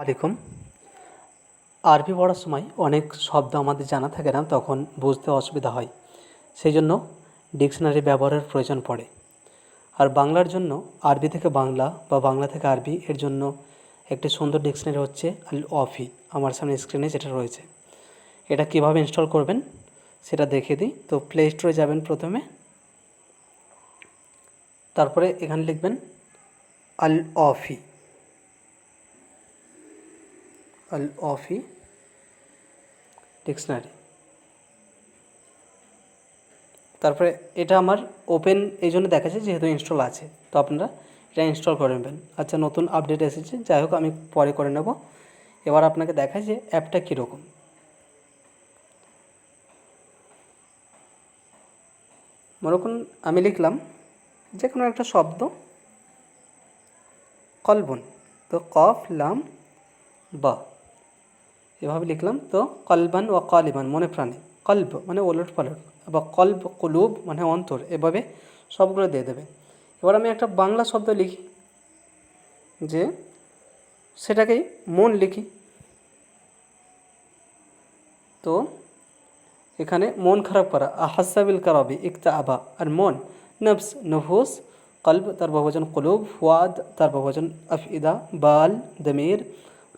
আলাইকুম। আরবি পড়ার সময় অনেক শব্দ আমাদের জানা থাকে না, তখন বুঝতে অসুবিধা হয়। সেই জন্য ডিকশনারি ব্যবহারের প্রয়োজন পড়ে। আর বাংলার জন্য আরবি থেকে বাংলা বা বাংলা থেকে আরবি এর জন্য একটি সুন্দর ডিকশনারি হচ্ছে আল অফি আমার সামনে স্ক্রিনে যেটা রয়েছে। এটা কীভাবে ইনস্টল করবেন সেটা দেখিয়ে দিই। তো প্লে স্টোরে যাবেন প্রথমে। তারপরে এখানে লিখবেন আল অফি আল অফি ডিকশনারি। তারপরে এটা আমার ওপেন এই জন্য দেখাচ্ছে যেহেতু ইনস্টল আছে, তো আপনারা এটা ইনস্টল করে নেবেন। আচ্ছা নতুন আপডেট এসেছে, যাই হোক, আমি পরে করে নেব। এবার আপনাকে দেখায় যে অ্যাপটা কীরকম। মনে করুন, আমি লিখলাম যে কোনো একটা শব্দ, কলবন, তো কফ, লাম, বা। এভাবে লিখলাম, তো কলবান ও কলিবান, মনে প্রাণে। কল্প মানে ওলট পালট বা কল্প কুলুব মানে অন্তর, এভাবে সবগুলো দিয়ে দেবে। এবার আমি একটা বাংলা শব্দ লিখি, যে সেটাকেই মন লিখি। তো এখানে মন খারাপ করা, আহাসাবিল কারাবি ইকতা আবা আর মন, নফস, নফুস, কলব তার বহুবচন কুলুব, ফুয়াদ তার বহুবচন আফিদা বাল, দমির,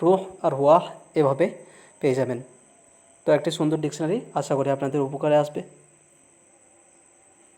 রুহ, আর ওয়াহ, এভাবে পেয়ে যাবেন। তো একটি সুন্দর ডিকশনারি আশা করি আপনাদের উপকারে আসবে।